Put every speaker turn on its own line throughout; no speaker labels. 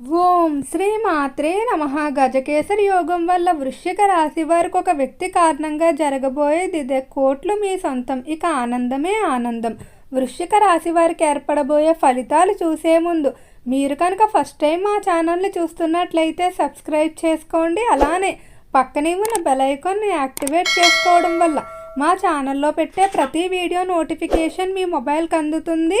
ఓం శ్రీ మాత్రే నమ. గజకేసరి యోగం వల్ల వృశ్చిక రాశి వారికి ఒక వ్యక్తి కారణంగా జరగబోయేది ఇదే. కోట్లు మీ సొంతం. ఇక ఆనందమే ఆనందం. వృశ్చిక రాశి వారికి ఏర్పడబోయే ఫలితాలు చూసే ముందు మీరు కనుక ఫస్ట్ టైం మా ఛానల్ని చూస్తున్నట్లయితే సబ్స్క్రైబ్ చేసుకోండి. అలానే పక్కనే ఉన్న బెలైకాన్ని యాక్టివేట్ చేసుకోవడం వల్ల మా ఛానల్లో పెట్టే ప్రతి వీడియో నోటిఫికేషన్ మీ మొబైల్కి అందుతుంది.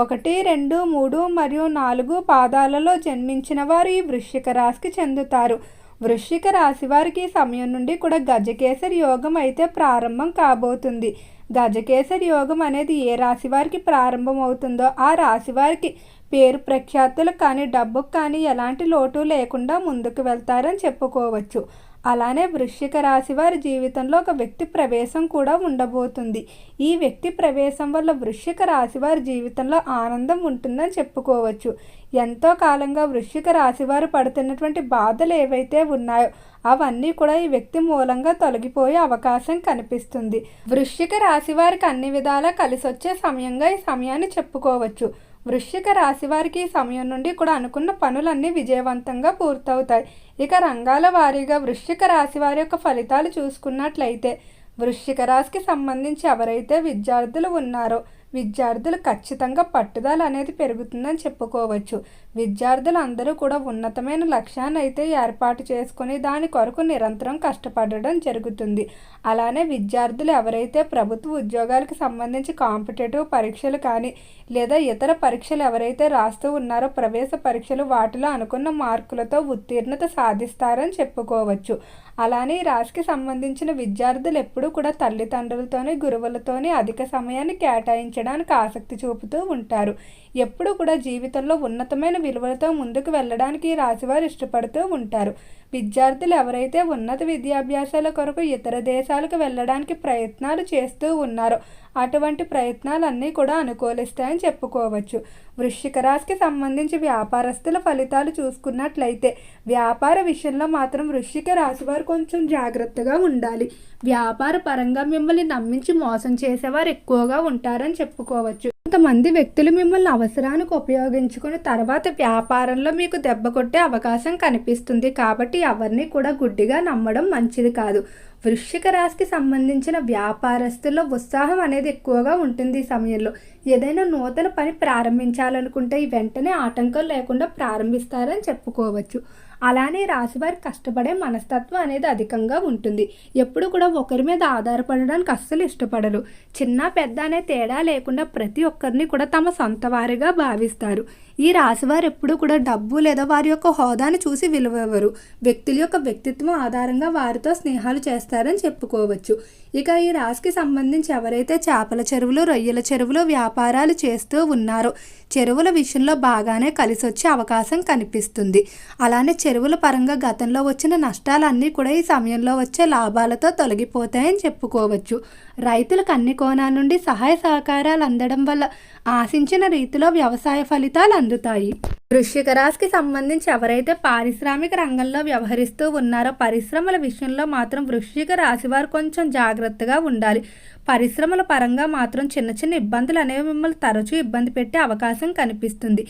ఒకటి రెండు మూడు మరియు నాలుగు పాదాలలో జన్మించిన వారు ఈ వృశ్చిక రాశికి చెందుతారు. వృశ్చిక రాశి వారికి సమయం నుండి కూడా గజకేసరి యోగం అయితే ప్రారంభం కాబోతుంది. గజకేసరి యోగం అనేది ఏ రాశి వారికి ప్రారంభం అవుతుందో ఆ రాశి వారికి పేరు ప్రఖ్యాతులు కానీ డబ్బుకు కానీ ఎలాంటి లోటు లేకుండా ముందుకు వెళ్తారని చెప్పుకోవచ్చు. అలానే వృశ్చిక రాశి వారి జీవితంలో ఒక వ్యక్తి ప్రవేశం కూడా ఉండబోతుంది. ఈ వ్యక్తి ప్రవేశం వల్ల వృశ్చిక రాశి వారి జీవితంలో ఆనందం ఉంటుందని చెప్పుకోవచ్చు. ఎంతో కాలంగా వృశ్చిక రాశి వారు పడుతున్నటువంటి బాధలు ఏవైతే ఉన్నాయో అవన్నీ కూడా ఈ వ్యక్తి మూలంగా తొలగిపోయే అవకాశం కనిపిస్తుంది. వృశ్చిక రాశి వారికి అన్ని విధాలా కలిసొచ్చే సమయంగా ఈ సమయాన్ని చెప్పుకోవచ్చు. వృశ్చిక రాశి వారికి ఈ సమయం నుండి కూడా అనుకున్న పనులన్నీ విజయవంతంగా పూర్తవుతాయి. ఇక రంగాల వారీగా వృశ్చిక రాశి వారి యొక్క ఫలితాలు చూసుకున్నట్లయితే వృశ్చిక రాశికి సంబంధించి ఎవరైతే విద్యార్థులు ఉన్నారో విద్యార్థులు ఖచ్చితంగా పట్టుదల అనేది పెరుగుతుందని చెప్పుకోవచ్చు. విద్యార్థులు అందరూ కూడా ఉన్నతమైన లక్ష్యాన్ని అయితే ఏర్పాటు చేసుకుని దాని కొరకు నిరంతరం కష్టపడడం జరుగుతుంది. అలానే విద్యార్థులు ఎవరైతే ప్రభుత్వ ఉద్యోగాలకు సంబంధించి కాంపిటేటివ్ పరీక్షలు కానీ లేదా ఇతర పరీక్షలు ఎవరైతే రాస్తూ ఉన్నారో ప్రవేశ పరీక్షలు వాటిలో అనుకున్న మార్కులతో ఉత్తీర్ణత సాధిస్తారని చెప్పుకోవచ్చు. అలానే ఈ రాశికి సంబంధించిన విద్యార్థులు ఎప్పుడూ కూడా తల్లిదండ్రులతోని గురువులతోని అధిక సమయాన్ని కేటాయించడానికి ఆసక్తి చూపుతూ ఉంటారు. ఎప్పుడు కూడా జీవితంలో ఉన్నతమైన విలువలతో ముందుకు వెళ్ళడానికి ఈ రాశివారు ఇష్టపడుతూ ఉంటారు. విద్యార్థులు ఎవరైతే ఉన్నత విద్యాభ్యాసాల కొరకు ఇతర దేశాలకు వెళ్ళడానికి ప్రయత్నాలు చేస్తూ ఉన్నారో అటువంటి ప్రయత్నాలన్నీ కూడా అనుకూలిస్తాయని చెప్పుకోవచ్చు. వృశ్చిక రాశికి సంబంధించి వ్యాపారస్తుల ఫలితాలు చూసుకున్నట్లయితే వ్యాపార విషయంలో మాత్రం వృశ్చిక రాశి వారు కొంచెం జాగ్రత్తగా ఉండాలి. వ్యాపార పరంగా మిమ్మల్ని నమ్మించి మోసం చేసేవారు ఎక్కువగా ఉంటారని చెప్పుకోవచ్చు. కొంతమంది వ్యక్తులు మిమ్మల్ని అవసరానికి ఉపయోగించుకుని తర్వాత వ్యాపారంలో మీకు దెబ్బ కొట్టే అవకాశం కనిపిస్తుంది కాబట్టి ఎవరిని కూడా గుడ్డిగా నమ్మడం మంచిది కాదు. వృశ్చిక రాశికి సంబంధించిన వ్యాపారస్తుల్లో ఉత్సాహం అనేది ఎక్కువగా ఉంటుంది ఈ సమయంలో. ఏదైనా నూతన పని ప్రారంభించాలనుకుంటే ఈ వెంటనే ఆటంకం లేకుండా ప్రారంభిస్తారని చెప్పుకోవచ్చు. అలానే రాశివారి కష్టపడే మనస్తత్వం అనేది అధికంగా ఉంటుంది. ఎప్పుడు కూడా ఒకరి మీద ఆధారపడడానికి అస్సలు ఇష్టపడరు. చిన్న పెద్ద అనే తేడా లేకుండా ప్రతి ఒక్కరిని కూడా తమ సొంత వారిగా భావిస్తారు. ఈ రాశివారు ఎప్పుడూ కూడా డబ్బు లేదా వారి యొక్క హోదాను చూసి విలువెవరు వ్యక్తుల యొక్క వ్యక్తిత్వం ఆధారంగా వారితో స్నేహాలు చేస్తారని చెప్పుకోవచ్చు. ఇక ఈ రాశికి సంబంధించి ఎవరైతే చేపల చెరువులు రొయ్యల చెరువులు వ్యాపారాలు చేస్తూ ఉన్నారో చెరువుల విషయంలో బాగానే కలిసి వచ్చే అవకాశం కనిపిస్తుంది. అలానే చెరువుల పరంగా గతంలో వచ్చిన నష్టాలన్నీ కూడా ఈ సమయంలో వచ్చే లాభాలతో తొలగిపోతాయని చెప్పుకోవచ్చు. రైతులకు అన్ని కోణాల నుండి సహాయ సహకారాలు అందడం వల్ల ఆశించిన రీతిలో వ్యవసాయ ఫలితాలు кандидатарі. వృశ్చిక రాశికి సంబంధించి ఎవరైతే పారిశ్రామిక రంగంలో వ్యవహరిస్తూ ఉన్నారో పరిశ్రమల విషయంలో మాత్రం వృశ్చిక రాశి వారు కొంచెం జాగ్రత్తగా ఉండాలి. పరిశ్రమల పరంగా మాత్రం చిన్న చిన్న ఇబ్బందులు అనేవి మిమ్మల్ని తరచూ ఇబ్బంది పెట్టే అవకాశం కనిపిస్తుంది.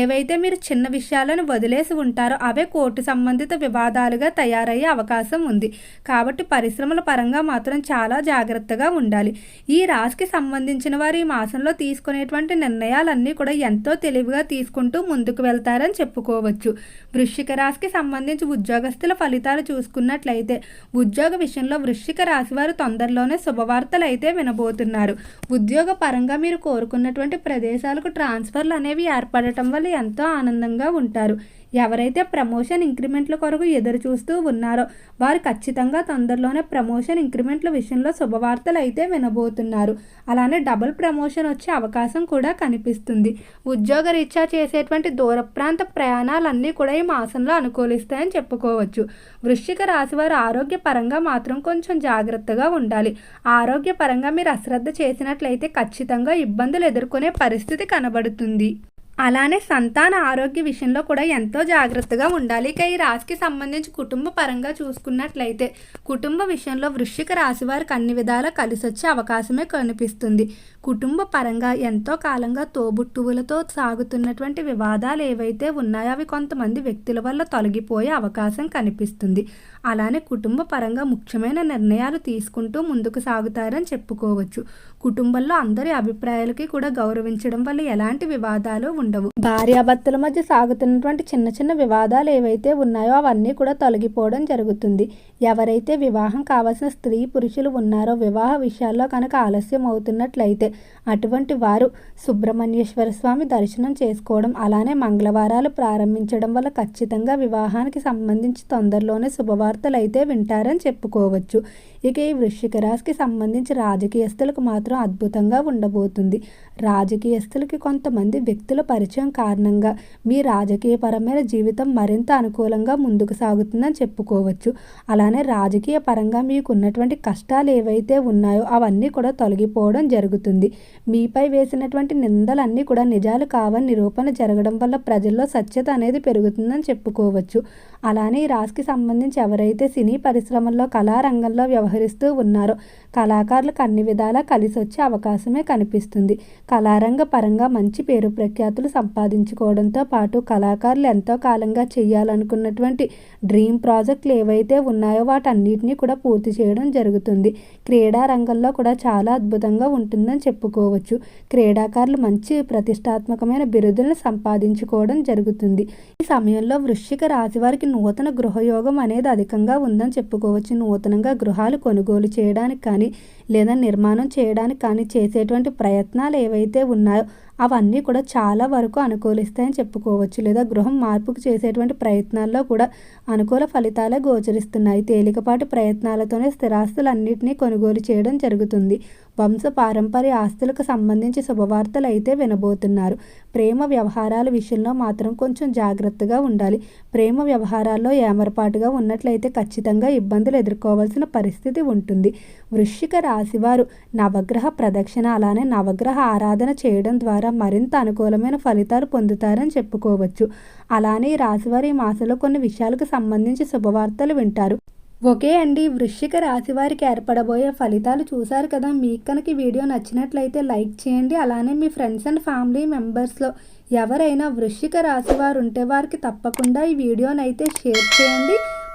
ఏవైతే మీరు చిన్న విషయాలను వదిలేసి ఉంటారో అవే కోర్టు సంబంధిత వివాదాలుగా తయారయ్యే అవకాశం ఉంది. కాబట్టి పరిశ్రమల పరంగా మాత్రం చాలా జాగ్రత్తగా ఉండాలి. ఈ రాశికి సంబంధించిన వారు ఈ మాసంలో తీసుకునేటువంటి నిర్ణయాలన్నీ కూడా ఎంతో తెలివిగా తీసుకుంటూ ముందుకు వెళ్తారని చెప్పుకోవచ్చు. వృశ్చిక రాశికి సంబంధించి ఉద్యోగస్తుల ఫలితాలు చూసుకున్నట్లయితే ఉద్యోగ విషయంలో వృశ్చిక రాశి వారు తొందరలోనే శుభవార్తలు అయితే వినబోతున్నారు. ఉద్యోగ పరంగా మీరు కోరుకున్నటువంటి ప్రదేశాలకు ట్రాన్స్ఫర్లు అనేవి ఏర్పడటం వల్ల ఎంతో ఆనందంగా ఉంటారు. ఎవరైతే ప్రమోషన్ ఇంక్రిమెంట్ల కొరకు ఎదురు చూస్తూ ఉన్నారో వారు ఖచ్చితంగా తొందరలోనే ప్రమోషన్ ఇంక్రిమెంట్ల విషయంలో శుభవార్తలు అయితే వినబోతున్నారు. అలానే డబుల్ ప్రమోషన్ వచ్చే అవకాశం కూడా కనిపిస్తుంది. ఉద్యోగ రీత్యా చేసేటువంటి దూర ప్రాంత ప్రయాణాలన్నీ కూడా ఈ మాసంలో అనుకూలిస్తాయని చెప్పుకోవచ్చు. వృశ్చిక రాశి వారు ఆరోగ్యపరంగా మాత్రం కొంచెం జాగ్రత్తగా ఉండాలి. ఆరోగ్యపరంగా మీరు అశ్రద్ధ చేసినట్లయితే ఖచ్చితంగా ఇబ్బందులు ఎదుర్కొనే పరిస్థితి కనబడుతుంది. అలానే సంతాన ఆరోగ్య విషయంలో కూడా ఎంతో జాగ్రత్తగా ఉండాలి. ఇక ఈ రాశికి సంబంధించి కుటుంబ పరంగా చూసుకున్నట్లయితే కుటుంబ విషయంలో వృశ్చిక రాశి వారికి అన్ని విధాలా కలిసొచ్చే అవకాశమే కనిపిస్తుంది. కుటుంబ పరంగా ఎంతో కాలంగా తోబుట్టువులతో సాగుతున్నటువంటి వివాదాలు ఏవైతే ఉన్నాయో అవి కొంతమంది వ్యక్తుల వల్ల తొలగిపోయే అవకాశం కనిపిస్తుంది. అలానే కుటుంబ పరంగా ముఖ్యమైన నిర్ణయాలు తీసుకుంటూ ముందుకు సాగుతారని చెప్పుకోవచ్చు. కుటుంబంలో అందరి అభిప్రాయాలకి కూడా గౌరవించడం వల్ల ఎలాంటి వివాదాలు ఉండవు. భార్యాభర్తల మధ్య సాగుతున్నటువంటి చిన్న చిన్న వివాదాలు ఏవైతే ఉన్నాయో అవన్నీ కూడా తొలగిపోవడం జరుగుతుంది. ఎవరైతే వివాహం కావాల్సిన స్త్రీ పురుషులు ఉన్నారో వివాహ విషయాల్లో కనుక ఆలస్యం అవుతున్నట్లయితే అటువంటి వారు సుబ్రహ్మణ్యేశ్వర స్వామి దర్శనం చేసుకోవడం అలానే మంగళవారాలు ప్రారంభించడం వల్ల ఖచ్చితంగా వివాహానికి సంబంధించి తొందరలోనే శుభవార్తలు అయితే వింటారని చెప్పుకోవచ్చు. ఇక ఈ వృశ్చిక రాశికి సంబంధించి రాజకీయస్తులకు మాత్రం అద్భుతంగా ఉండబోతుంది. రాజకీయస్తులకి కొంతమంది వ్యక్తుల పరిచయం కారణంగా మీ రాజకీయపరమైన జీవితం మరింత అనుకూలంగా ముందుకు సాగుతుందని చెప్పుకోవచ్చు. అలానే రాజకీయ పరంగా మీకు ఉన్నటువంటి కష్టాలు ఏవైతే ఉన్నాయో అవన్నీ కూడా తొలగిపోవడం జరుగుతుంది. మీపై వేసినటువంటి నిందలన్నీ కూడా నిజాలు కావని నిరూపణ జరగడం వల్ల ప్రజల్లో సత్యత అనేది పెరుగుతుందని చెప్పుకోవచ్చు. అలానే ఈ రాశికి సంబంధించి ఎవరైతే సినీ పరిశ్రమల్లో కళారంగంలో వ్యవహరిస్తూ ఉన్నారు. కళాకారులకు అన్ని విధాలా కలిసి వచ్చే అవకాశమే కనిపిస్తుంది. కళారంగ పరంగా మంచి పేరు ప్రఖ్యాతులు సంపాదించుకోవడంతో పాటు కళాకారులు ఎంతో కాలంగా చేయాలనుకున్నటువంటి డ్రీమ్ ప్రాజెక్టులు ఏవైతే ఉన్నాయో వాటన్నిటినీ కూడా పూర్తి చేయడం జరుగుతుంది. క్రీడా రంగంలో కూడా చాలా అద్భుతంగా ఉంటుందని చెప్పుకోవచ్చు. క్రీడాకారులు మంచి ప్రతిష్టాత్మకమైన బిరుదులను సంపాదించుకోవడం జరుగుతుంది. ఈ సమయంలో వృశ్చిక రాశి వారికి నూతన గృహయోగం అనేది అధికంగా ఉందని చెప్పుకోవచ్చు. నూతనంగా గృహాలు కొనుగోలు చేయడానికి కానీ లేదా నిర్మాణం చేయడానికి కానీ చేసేటువంటి ప్రయత్నాలు ఏవైతే ఉన్నాయో అవన్నీ కూడా చాలా వరకు అనుకూలిస్తాయని చెప్పుకోవచ్చు. లేదా గృహం మార్పుకు చేసేటువంటి ప్రయత్నాల్లో కూడా అనుకూల ఫలితాలే గోచరిస్తున్నాయి. తేలికపాటి ప్రయత్నాలతోనే స్థిరాస్తులన్నింటినీ కొనుగోలు చేయడం జరుగుతుంది. వంశ పారంపర్య ఆస్తులకు సంబంధించి శుభవార్తలు అయితే వినబోతున్నారు. ప్రేమ వ్యవహారాల విషయంలో మాత్రం కొంచెం జాగ్రత్తగా ఉండాలి. ప్రేమ వ్యవహారాల్లో ఏమరపాటుగా ఉన్నట్లయితే ఖచ్చితంగా ఇబ్బందులు ఎదుర్కోవాల్సిన పరిస్థితి ఉంటుంది. వృశ్చిక రాశివారు నవగ్రహ ప్రదక్షిణ అలానే నవగ్రహ ఆరాధన చేయడం ద్వారా మరింత అనుకూలమైన ఫలితాలు పొందుతారని చెప్పుకోవచ్చు. అలానే ఈ రాశివారి ఈ మాసంలో కొన్ని విషయాలకు సంబంధించి శుభవార్తలు వింటారు. ఓకే అండి. వృశ్చిక రాశి వారికి ఏర్పడబోయే ఫలితాలు చూశారు కదా. మీకు కనుక వీడియో నచ్చినట్లయితే లైక్ చేయండి. అలానే మీ ఫ్రెండ్స్ అండ్ ఫ్యామిలీ మెంబర్స్లో ఎవరైనా వృశ్చిక రాశి వారు ఉంటే వారికి తప్పకుండా ఈ వీడియోనైతే అయితే షేర్ చేయండి.